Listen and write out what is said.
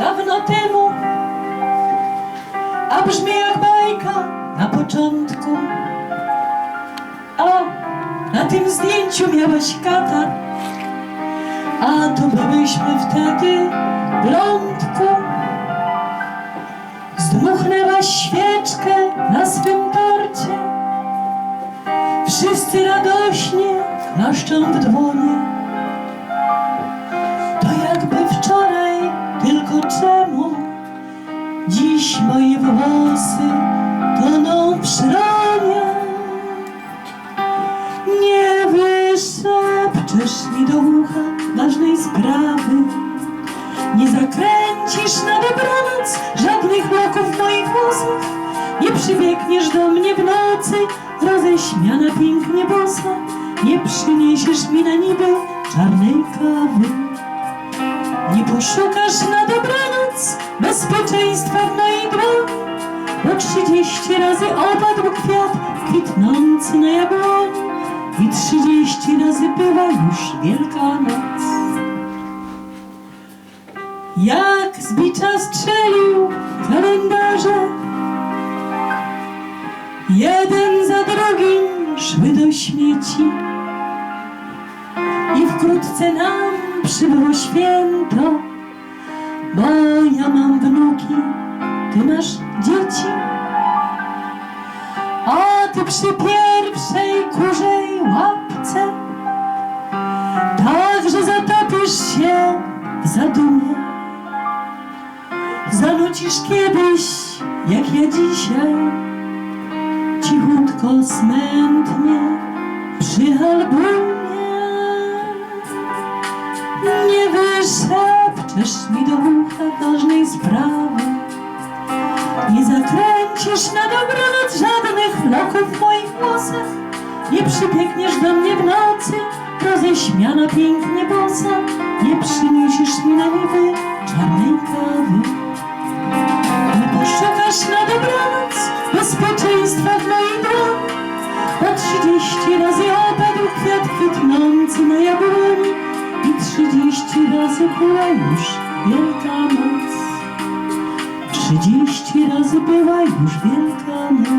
dawno temu, a brzmi jak bajka na początku. A na tym zdjęciu miałaś katar, a to byłyśmy wtedy w lądku. Zdmuchnęłaś świeczkę na swym torcie. Wszyscy radośnie klaszczą w dłonie. Moje włosy toną w szronie? Nie wyszepczesz mi do ucha ważnej sprawy. Nie zakręcisz na dobranoc żadnych bloków moich włosach. Nie przybiegniesz do mnie w nocy, roześmiana pięknie bosa. Nie przyniesiesz mi na niby czarnej kawy. Nie poszukasz na bezpieczeństwa w mojej dłoni, bo trzydzieści razy opadł kwiat kwitnący na jabłoni i trzydzieści razy była już Wielkanoc. Jak z bicza strzelił kalendarze, jeden za drugim szły do śmieci i wkrótce nam przybyło święto, bo ja mam wnuki, ty masz dzieci. A ty przy pierwszej kurzej łapce także zatopisz się w zadumie. Zanucisz kiedyś, jak ja dzisiaj, cichutko, smętnie przy albumie. Nie wyszepczesz mi do ważnej sprawy. Nie zakręcisz na dobranoc żadnych loków w moich włosach. Nie przybiegniesz do mnie w nocy, roześmiana pięknie bosa. Nie przyniesiesz mi na niby czarnej kawy. Była już Wielkanoc. Trzydzieści razy była już Wielkanoc.